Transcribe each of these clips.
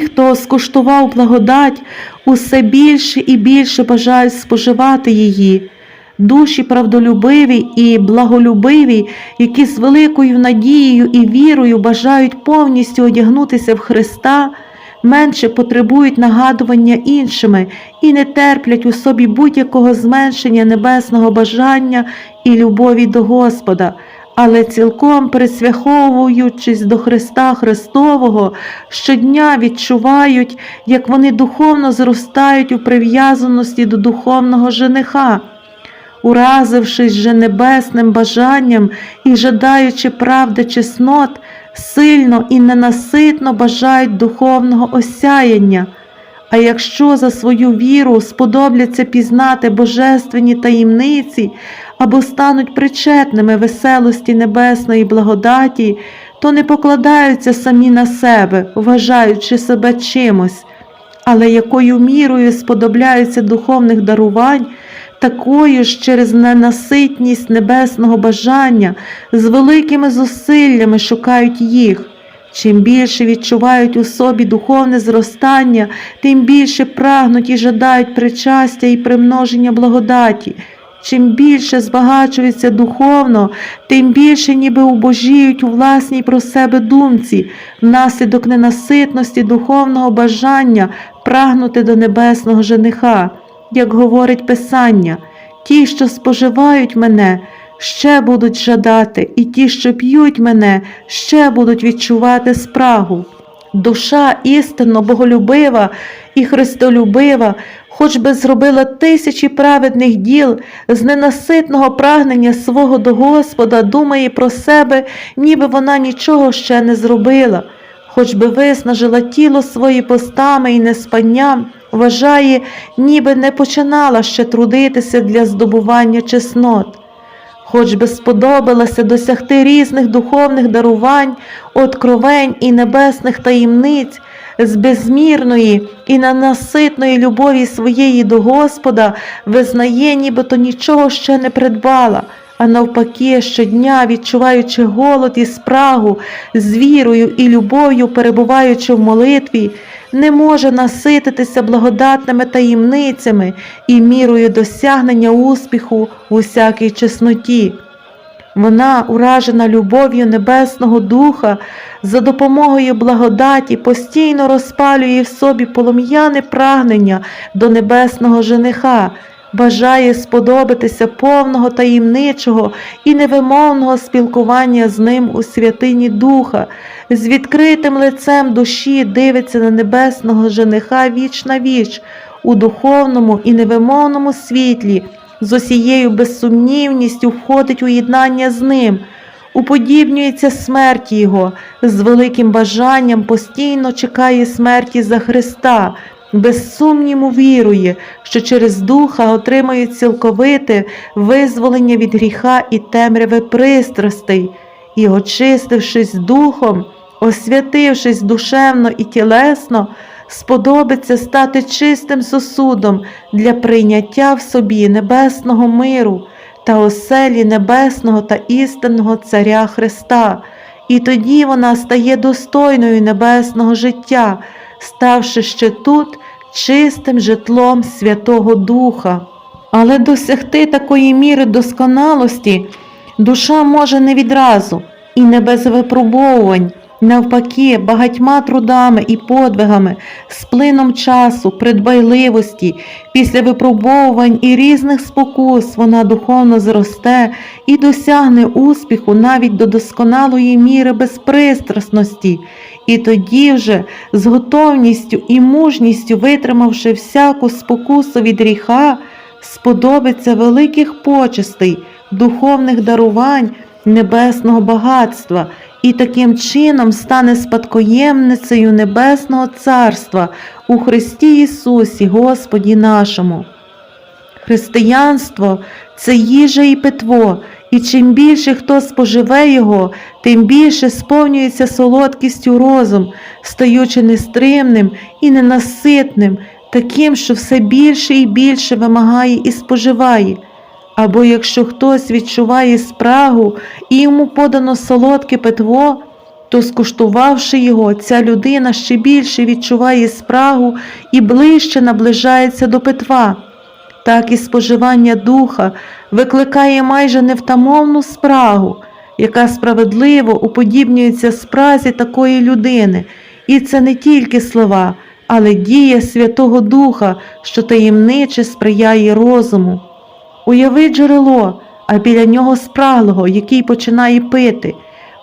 хто скуштував благодать, усе більше і більше бажають споживати її. Душі правдолюбиві і благолюбиві, які з великою надією і вірою бажають повністю одягнутися в Христа, менше потребують нагадування іншими і не терплять у собі будь-якого зменшення небесного бажання і любові до Господа, але цілком присвяховуючись до Христа Христового, щодня відчувають, як вони духовно зростають у прив'язаності до духовного жениха. Уразившись же небесним бажанням і жадаючи правди чеснот, сильно і ненаситно бажають духовного осяяння. А якщо за свою віру сподобляться пізнати божественні таємниці або стануть причетними веселості небесної благодаті, то не покладаються самі на себе, вважаючи себе чимось, але якою мірою сподобляються духовних дарувань, такою ж через ненаситність небесного бажання з великими зусиллями шукають їх. Чим більше відчувають у собі духовне зростання, тим більше прагнуть і жадають причастя і примноження благодаті. Чим більше збагачуються духовно, тим більше ніби убожіють у власній про себе думці, внаслідок ненаситності духовного бажання прагнути до небесного жениха, як говорить Писання, ті, що споживають мене, ще будуть жадати, і ті, що п'ють мене, ще будуть відчувати спрагу. Душа істинно боголюбива і христолюбива, хоч би зробила тисячі праведних діл, з ненаситного прагнення свого до Господа думає про себе, ніби вона нічого ще не зробила, хоч би виснажила тіло свої постами і неспанням, вважає, ніби не починала ще трудитися для здобування чеснот. Хоч би сподобалося досягти різних духовних дарувань, откровень і небесних таємниць, з безмірної і ненаситної любові своєї до Господа, визнає, нібито нічого ще не придбала, а навпаки, щодня, відчуваючи голод і спрагу, з вірою і любов'ю перебуваючи в молитві, не може насититися благодатними таємницями і мірою досягнення успіху у всякій чесноті. Вона, уражена любов'ю Небесного Духа, за допомогою благодаті постійно розпалює в собі полум'яне прагнення до небесного жениха, бажає сподобатися повного таємничого і невимовного спілкування з ним у святині Духа, з відкритим лицем душі дивиться на небесного жениха віч на віч, у духовному і невимовному світлі, з усією безсумнівністю входить у єднання з ним. Уподібнюється смерті Його, з великим бажанням постійно чекає смерті за Христа, без сумніву вірує, що через Духа отримує цілковите визволення від гріха і темряви пристрастей, і, очистившись духом, освятившись душевно і тілесно, сподобиться стати чистим сосудом для прийняття в собі небесного миру та оселі небесного та істинного Царя Христа, і тоді вона стає достойною небесного життя, ставши ще тут чистим житлом Святого Духа. Але досягти такої міри досконалості душа може не відразу і не без випробовувань. Навпаки, багатьма трудами і подвигами, з плином часу, предбайливості, після випробовувань і різних спокус вона духовно зросте і досягне успіху навіть до досконалої міри безпристрасності, і тоді вже з готовністю і мужністю, витримавши всяку спокусу від гріха, сподобиться великих почестей, духовних дарувань, небесного багатства і таким чином стане спадкоємницею Небесного Царства у Христі Ісусі, Господі нашому. Християнство це їжа і питво, і чим більше хто споживе його, тим більше сповнюється солодкістю розум, стаючи нестримним і ненаситним, таким, що все більше і більше вимагає і споживає. Або якщо хтось відчуває спрагу і йому подано солодке питво, то, скуштувавши його, ця людина ще більше відчуває спрагу і ближче наближається до питва. Так і споживання духа викликає майже невтамовну спрагу, яка справедливо уподібнюється спразі такої людини, і це не тільки слова, але дія Святого Духа, що таємниче сприяє розуму. Уяви джерело, а біля нього спраглого, який починає пити.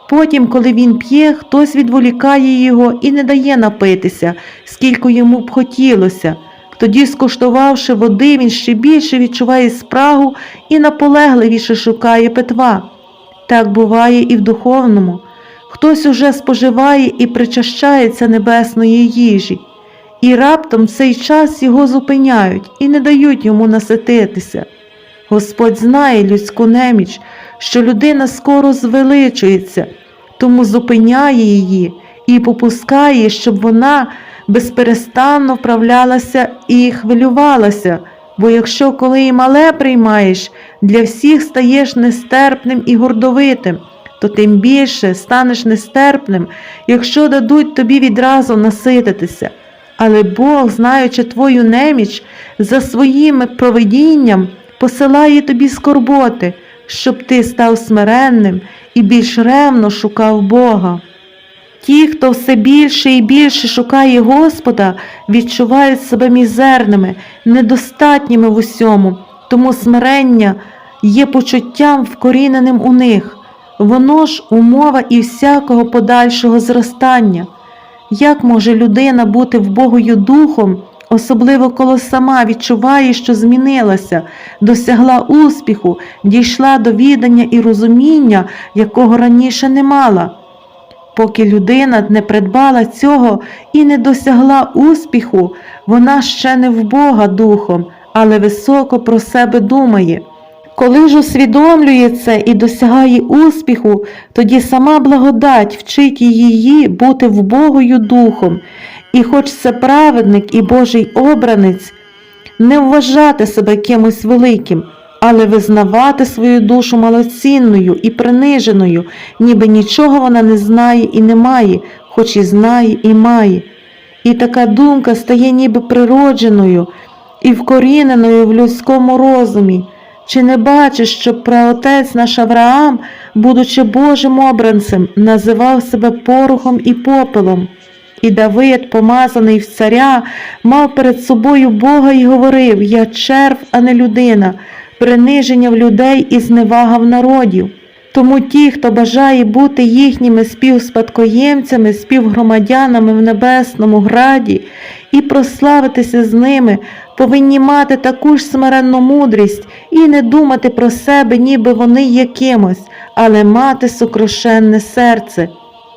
Потім, коли він п'є, хтось відволікає його і не дає напитися, скільки йому б хотілося. Тоді, скуштувавши води, він ще більше відчуває спрагу і наполегливіше шукає питва. Так буває і в духовному. Хтось уже споживає і причащається небесної їжі, і раптом в цей час його зупиняють і не дають йому насититися. Господь знає людську неміч, що людина скоро звеличується, тому зупиняє її і попускає, щоб вона безперестанно вправлялася і хвилювалася. Бо якщо коли і мале приймаєш, для всіх стаєш нестерпним і гордовитим, то тим більше станеш нестерпним, якщо дадуть тобі відразу насититися. Але Бог, знаючи твою неміч, за своїм провидінням посилає тобі скорботи, щоб ти став смиренним і більш ревно шукав Бога. Ті, хто все більше і більше шукає Господа, відчувають себе мізерними, недостатніми в усьому, тому смирення є почуттям вкоріненим у них. Воно ж умова і всякого подальшого зростання. Як може людина бути вбогою духом, особливо коли сама відчуває, що змінилася, досягла успіху, дійшла до відання і розуміння, якого раніше не мала? Поки людина не придбала цього і не досягла успіху, вона ще не в Бога духом, але високо про себе думає. Коли ж усвідомлює це і досягає успіху, тоді сама благодать вчить її бути вбогою духом, і хоч це праведник і Божий обранець, не вважати себе кимось великим, але визнавати свою душу малоцінною і приниженою, ніби нічого вона не знає і не має, хоч і знає і має. І така думка стає ніби природженою і вкоріненою в людському розумі. Чи не бачиш, що праотець наш Авраам, будучи Божим обранцем, називав себе порохом і попелом? І Давид, помазаний в царя, мав перед собою Бога і говорив: Я черв, а не людина, приниження в людей і зневага в народів. Тому ті, хто бажає бути їхніми співспадкоємцями, співгромадянами в небесному граді і прославитися з ними, повинні мати таку ж смиренну мудрість і не думати про себе, ніби вони є кимось, але мати сокрушенне серце.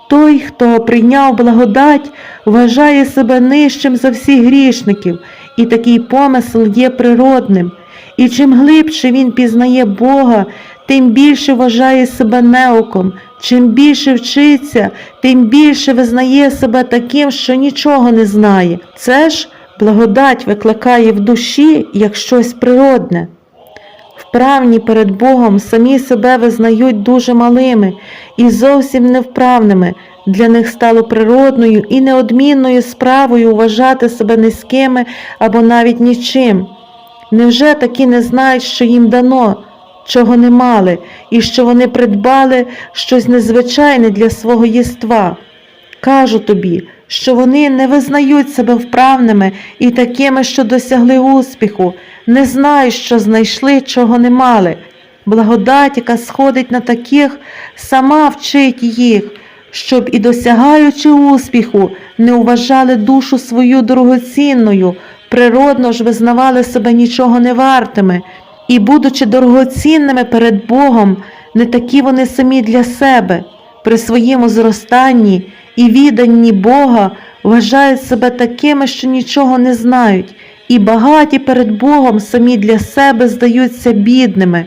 Той, хто прийняв благодать, вважає себе нижчим за всіх грішників, і такий помисел є природним. І чим глибше він пізнає Бога, тим більше вважає себе неоком, чим більше вчиться, тим більше визнає себе таким, що нічого не знає. Це ж благодать викликає в душі як щось природне. Вправні перед Богом самі себе визнають дуже малими і зовсім невправними. Для них стало природною і неодмінною справою вважати себе низькими або навіть нічим. Невже такі не знають, що їм дано, чого не мали, і що вони придбали щось незвичайне для свого єства? Кажу тобі, що вони не визнають себе вправними і такими, що досягли успіху, не знають, що знайшли, чого не мали. Благодать, яка сходить на таких, сама вчить їх, щоб і досягаючи успіху, не вважали душу свою дорогоцінною, природно ж визнавали себе нічого не вартими, і, будучи дорогоцінними перед Богом, не такі вони самі для себе, при своєму зростанні і відданні Бога вважають себе такими, що нічого не знають, і багаті перед Богом самі для себе здаються бідними.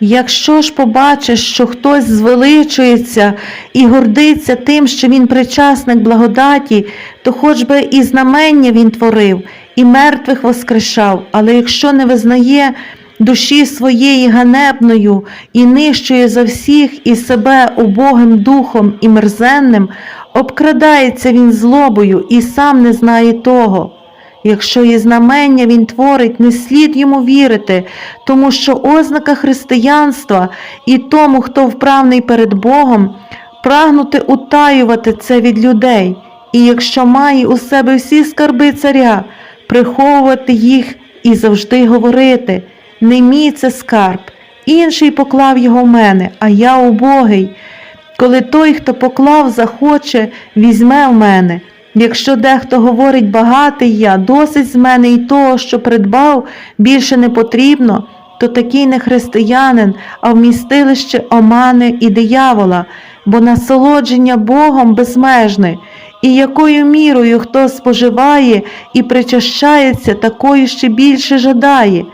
Якщо ж побачиш, що хтось звеличується і гордиться тим, що він причасник благодаті, то хоч би і знамення він творив, і мертвих воскрешав, але якщо не визнає душі своєї ганебною і нищує за всіх і себе убогим духом і мерзенним, обкрадається він злобою і сам не знає того. Якщо є знамення він творить, не слід йому вірити, тому що ознака християнства і тому, хто вправний перед Богом, прагнути утаювати це від людей, і якщо має у себе всі скарби царя, приховувати їх і завжди говорити не мій це скарб, інший поклав його в мене, а я убогий. Коли той, хто поклав, захоче, візьме в мене. Якщо дехто говорить багатий я, досить з мене і того, що придбав, більше не потрібно, то такий не християнин, а вмістилище омани і диявола, бо насолодження Богом безмежне, і якою мірою хто споживає і причащається, такою ще більше жадає.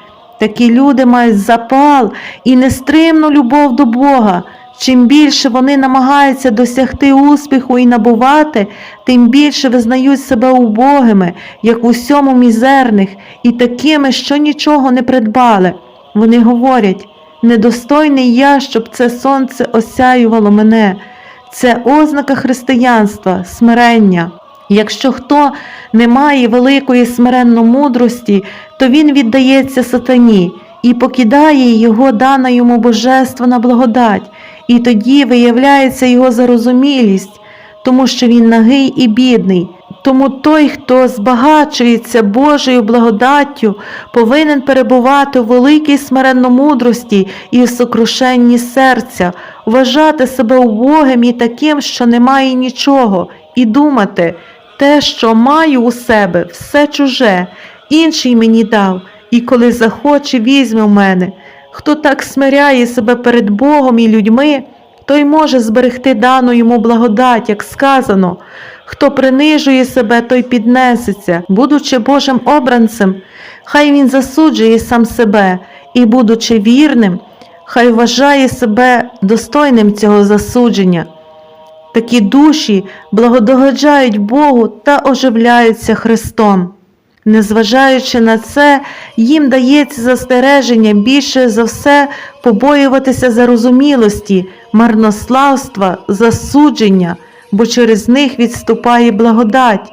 Такі люди мають запал і нестримну любов до Бога. Чим більше вони намагаються досягти успіху і набувати, тим більше визнають себе убогими, як в усьому мізерних, і такими, що нічого не придбали. Вони говорять недостойний я, щоб це сонце осяювало мене. Це ознака християнства, смирення. Якщо хто не має великої смиренно мудрості, то він віддається сатані і покидає його дана йому божественна благодать, і тоді виявляється його зарозумілість, тому що він нагий і бідний. Тому той, хто збагачується Божою благодаттю, повинен перебувати у великій смиренномудрості і в сокрушенні серця, вважати себе убогим і таким, що немає нічого, і думати, те, що маю у себе, все чуже, інший мені дав, і коли захоче, візьме в мене. Хто так смиряє себе перед Богом і людьми, той може зберегти дану йому благодать, як сказано. Хто принижує себе, той піднесеться, будучи Божим обранцем, хай він засуджує сам себе і, будучи вірним, хай вважає себе достойним цього засудження. Такі душі благодогоджають Богу та оживляються Христом. Незважаючи на це, їм дається застереження більше за все побоюватися зарозумілості, марнославства, засудження, бо через них відступає благодать,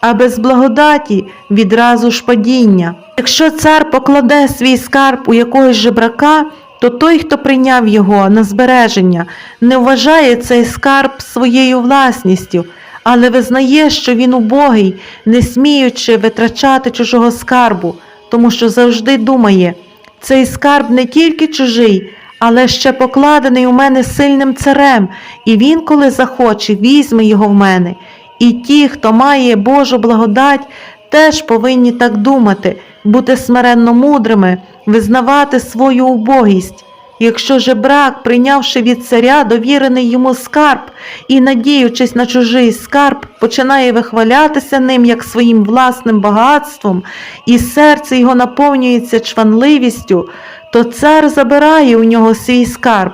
а без благодаті відразу ж падіння. Якщо цар покладе свій скарб у якогось жебрака, то той, хто прийняв його на збереження, не вважає цей скарб своєю власністю, але визнає, що він убогий, не сміючи витрачати чужого скарбу, тому що завжди думає, цей скарб не тільки чужий, але ще покладений у мене сильним царем, і він, коли захоче, візьме його в мене. І ті, хто має Божу благодать, теж повинні так думати, бути смиренно мудрими, визнавати свою убогість. Якщо же брак, прийнявши від царя довірений йому скарб і, надіючись на чужий скарб, починає вихвалятися ним як своїм власним багатством, і серце його наповнюється чванливістю, то цар забирає у нього свій скарб,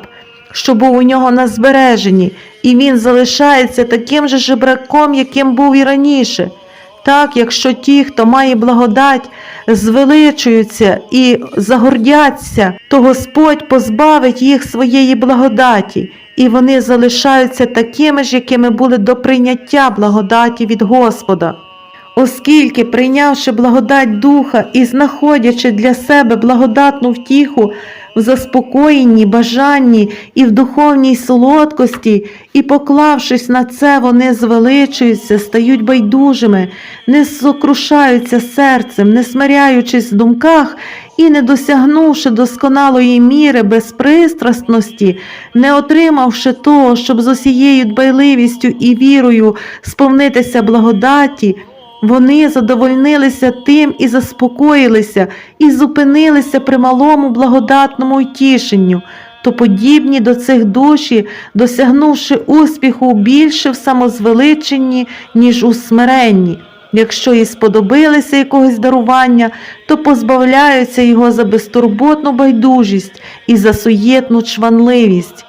що був у нього на збереженні, і він залишається таким же жебраком, яким був і раніше. Так, якщо ті, хто має благодать, звеличуються і загордяться, то Господь позбавить їх своєї благодаті, і вони залишаються такими ж, якими були до прийняття благодаті від Господа. Оскільки, прийнявши благодать Духа і знаходячи для себе благодатну втіху в заспокоєнні, бажанні і в духовній солодкості, і, поклавшись на це, вони звеличуються, стають байдужими, не сокрушаються серцем, не смиряючись в думках і, не досягнувши досконалої міри безпристрасності, не отримавши того, щоб з усією дбайливістю і вірою сповнитися благодаті. Вони задовольнилися тим і заспокоїлися, і зупинилися при малому благодатному утішенню, то подібні до цих душі, досягнувши успіху більше в самозвеличенні, ніж у смиренні. Якщо їй сподобилися якогось дарування, то позбавляються його за безтурботну байдужість і за суєтну чванливість.